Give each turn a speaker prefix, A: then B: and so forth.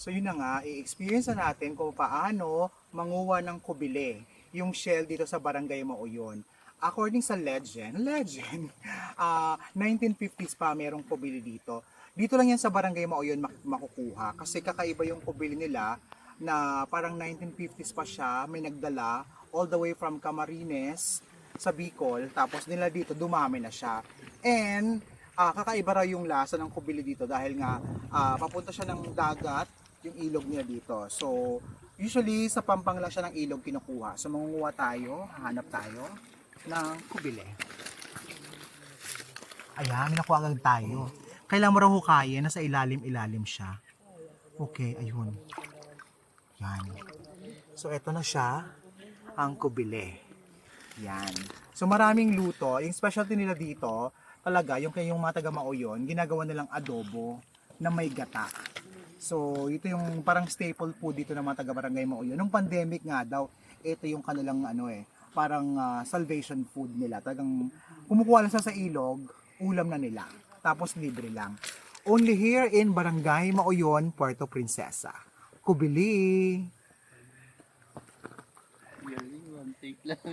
A: So yun na nga, i-experience na natin kung paano manguha ng kubile, yung shell dito sa Barangay Mauyon. According sa legend, legend, ah 1950s pa merong kubili dito. Dito lang yan sa Barangay Mauyon mak- makukuha kasi kakaiba yung kubili nila na parang 1950s pa siya, may nagdala all the way from Camarines sa Bicol, tapos nila dito dumami na siya. And ah, kakaiba raw yung lasa ng kubili dito dahil nga ah, papunta siya ng dagat, yung ilog niya dito. So, usually sa pampang lang siya ng ilog kinukuha. So, mangunguha tayo, hanap tayo ng kubili. Ayan, nakuha agad tayo. Kailangan mo raw hukayin, nasa ilalim-ilalim siya. Okay, ayun. Yan. So, eto na siya, ang kubile. Yan. So, maraming luto. Yung specialty nila dito, talaga, yung kayong mga taga Maoyon, ginagawa nilang adobo na may gata. So, ito yung parang staple food dito ng mga taga Barangay Maoyon. Nung pandemic nga daw, ito yung kanilang ano eh, parang ah, salvation food nila. Talagang kumukuha lang sa ilog, ulam na nila. Tapos libre lang. Only here in Barangay Maoyon, Puerto Princesa. Kubili!
B: Galing, one.